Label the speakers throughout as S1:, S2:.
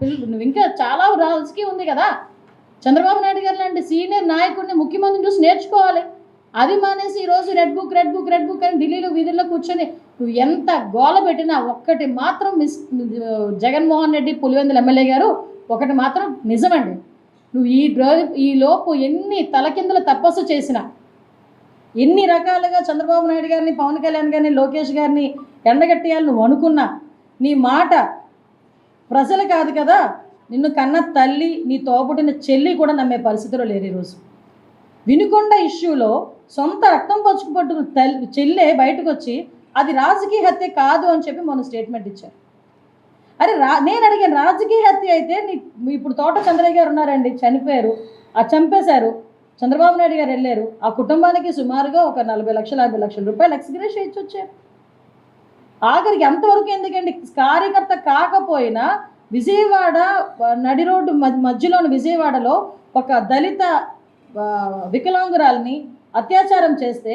S1: పిల్లలు నువ్వు ఇంకా చాలా రాజకీయం ఉంది కదా. చంద్రబాబు నాయుడు గారు లాంటి సీనియర్ నాయకుడిని ముఖ్యమంత్రిని చూసి నేర్చుకోవాలి. అది మానేసి ఈరోజు red book red book red book అని ఢిల్లీలో వీధుల్లో కూర్చొని నువ్వు ఎంత గోల పెట్టినా ఒక్కటి మాత్రం మిస్ జగన్మోహన్ రెడ్డి పులివెందుల ఎమ్మెల్యే గారు ఒకటి మాత్రం నిజమండి. నువ్వు ఈ రోజు ఈ లోపు ఎన్ని తలకిందులు తపస్సు చేసినా ఎన్ని రకాలుగా చంద్రబాబు నాయుడు గారిని పవన్ కళ్యాణ్ గారిని లోకేష్ గారిని ఎండగట్టేయాలి నువ్వు అనుకున్నా నీ మాట ప్రజలు కాదు కదా. నిన్ను కన్న తల్లి నీ తోబుట్టిన చెల్లి కూడా నమ్మే పరిస్థితిలో లేరు ఈరోజు వినుకొండ ఇష్యూలో సొంత రక్తం పచ్చుకు తల్లి చెల్లె బయటకు వచ్చి అది రాజకీయ హత్య కాదు అని చెప్పి మొన్న స్టేట్మెంట్ ఇచ్చారు. అరే రా నేను అడిగాను రాజకీయ హత్య అయితే నీ ఇప్పుడు తోట చంద్రయ్య గారు ఉన్నారండి చనిపోయారు ఆ చంపేశారు చంద్రబాబు నాయుడు గారు వెళ్ళారు ఆ కుటుంబానికి సుమారుగా ఒక నలభై లక్షల యాభై లక్షల రూపాయలు ఎక్స్గ్రేషన్ ఇచ్చి వచ్చారు ఆఖరికి ఎంతవరకు ఎందుకండి? కార్యకర్త కాకపోయినా విజయవాడ నడి రోడ్డు మధ్యలోని విజయవాడలో ఒక దళిత వికలాంగురాల్ని అత్యాచారం చేస్తే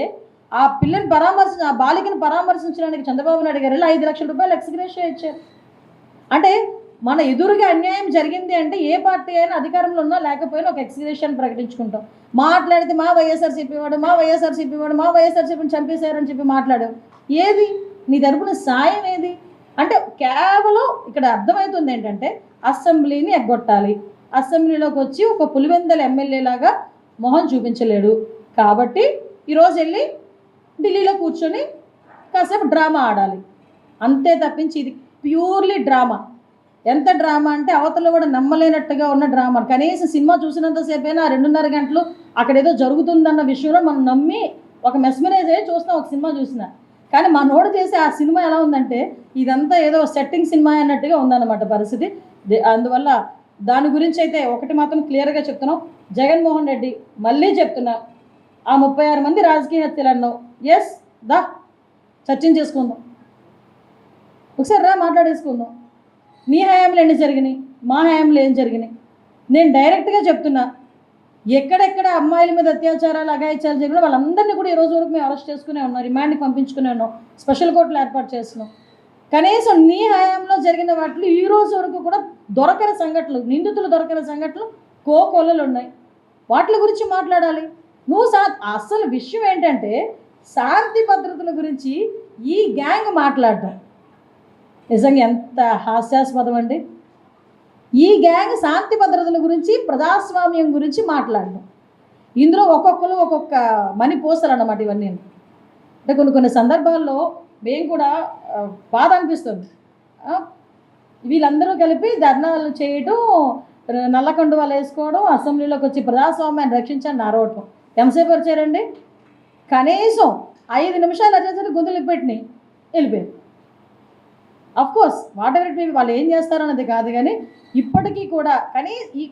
S1: ఆ పిల్లని పరామర్శ ఆ బాలికను పరామర్శించడానికి చంద్రబాబు నాయుడు గారు వెళ్ళి ఐదు లక్షల రూపాయలు ఎక్స్గ్రేషన్ ఇచ్చారు. అంటే మన ఎదురుగా అన్యాయం జరిగింది అంటే ఏ పార్టీ అయినా అధికారంలో ఉన్నా లేకపోయినా ఒక ఎక్స్గ్రేషన్ ప్రకటించుకుంటాం. మాట్లాడితే మా వైఎస్ఆర్సీపీ వాడు మా వైఎస్ఆర్సీపీ వాడు మా వైఎస్ఆర్సీపీని చంపేశారని చెప్పి మాట్లాడు ఏది? నీ తరపున సాయం ఏది? అంటే కేవలం ఇక్కడ అర్థమవుతుంది ఏంటంటే అసెంబ్లీని ఎగ్గొట్టాలి. అసెంబ్లీలోకి వచ్చి ఒక పులివెందల ఎమ్మెల్యే లాగా మొహం చూపించలేడు. కాబట్టి ఈరోజు వెళ్ళి ఢిల్లీలో కూర్చొని కాసేపు డ్రామా ఆడాలి. అంతే తప్పించి ఇది ప్యూర్లీ డ్రామా. ఎంత డ్రామా అంటే అవతల కూడా నమ్మలేనట్టుగా ఉన్న డ్రామా. కనీసం సినిమా చూసినంతసేపైనా రెండున్నర గంటలు అక్కడ ఏదో జరుగుతుందన్న విషయంలో మనం నమ్మి ఒక మెస్మరైజ్ అయ్యి చూస్తాం ఒక సినిమా చూసిన కానీ మా నోడు చేసే ఆ సినిమా ఎలా ఉందంటే ఇదంతా ఏదో సెట్టింగ్ సినిమా అన్నట్టుగా ఉందన్నమాట పరిస్థితి. అందువల్ల దాని గురించి అయితే ఒకటి మాత్రం క్లియర్గా చెప్తున్నాం. జగన్మోహన్ రెడ్డి మళ్ళీ చెప్తున్నా ఆ ముప్పై ఆరు మంది రాజకీయ హత్యలు అన్నావు. ఎస్ దా చర్చించేసుకుందాం ఒకసారి రా మాట్లాడేసుకుందాం. నీ హయాంలో ఎన్ని జరిగినాయి? మా హయాంలో ఏం జరిగినాయి? నేను డైరెక్ట్గా చెప్తున్నా ఎక్కడెక్కడ అమ్మాయిల మీద అత్యాచారాలు అఘాయిత్యాలు జరిగినా వాళ్ళందరినీ కూడా ఈ రోజు వరకు మేము అరెస్ట్ చేసుకునే ఉన్నాం రిమాండ్కి పంపించుకునే ఉన్నాం స్పెషల్ కోర్టులు ఏర్పాటు చేస్తున్నాం. కనీసం నీ హయాంలో జరిగిన వాటిలో ఈ రోజు వరకు కూడా దొరకని సంఘటనలు నిందితులు దొరకని సంఘటనలు కోకొల్లలు ఉన్నాయి. వాటి గురించి మాట్లాడాలి. నువ్వు సా అసలు విషయం ఏంటంటే శాంతి భద్రతల గురించి ఈ గ్యాంగ్ మాట్లాడటం నిజంగా ఎంత హాస్యాస్పదం అండి. ఈ గ్యాంగ్ శాంతి భద్రతల గురించి ప్రజాస్వామ్యం గురించి మాట్లాడడం. ఇందులో ఒక్కొక్కరు ఒక్కొక్క మని పోస్తారు అన్నమాట ఇవన్నీ. అంటే కొన్ని కొన్ని సందర్భాల్లో మేము కూడా బాధ అనిపిస్తుంది. వీళ్ళందరూ కలిపి ధర్నాలు చేయటం నల్ల వాళ్ళు వేసుకోవడం అసెంబ్లీలోకి వచ్చి ప్రజాస్వామ్యాన్ని రక్షించండి అరవటం ఎంతసేపు వచ్చారండి? కనీసం ఐదు నిమిషాలు వచ్చేసరికి గుంతులు పెట్టినాయి వెళ్ళిపోయారు. కోర్స్ వాట్ ఎవర్ ఇట్ మీ వాళ్ళు ఏం చేస్తారన్నది కాదు కానీ ఇప్పటికీ కూడా కానీ ఈ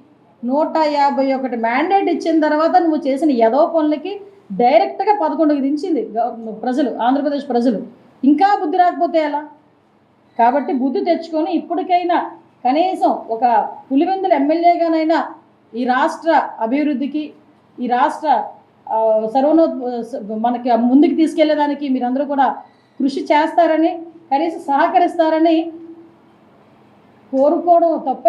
S1: నూట యాభై ఒకటి మ్యాండేట్ ఇచ్చిన తర్వాత నువ్వు చేసిన యదో పనులకి డైరెక్ట్గా పదకొండుకి దించింది ప్రజలు ఆంధ్రప్రదేశ్ ప్రజలు. ఇంకా బుద్ధి రాకపోతే ఎలా? కాబట్టి బుద్ధి తెచ్చుకొని ఇప్పటికైనా కనీసం ఒక పులివెందుల ఎమ్మెల్యేగానైనా ఈ రాష్ట్ర అభివృద్ధికి ఈ రాష్ట్ర సర్వనో మనకి ముందుకు తీసుకెళ్ళేదానికి మీరందరూ కూడా కృషి చేస్తారని కనీసం సహకరిస్తారని కోరుకోవడం తప్పే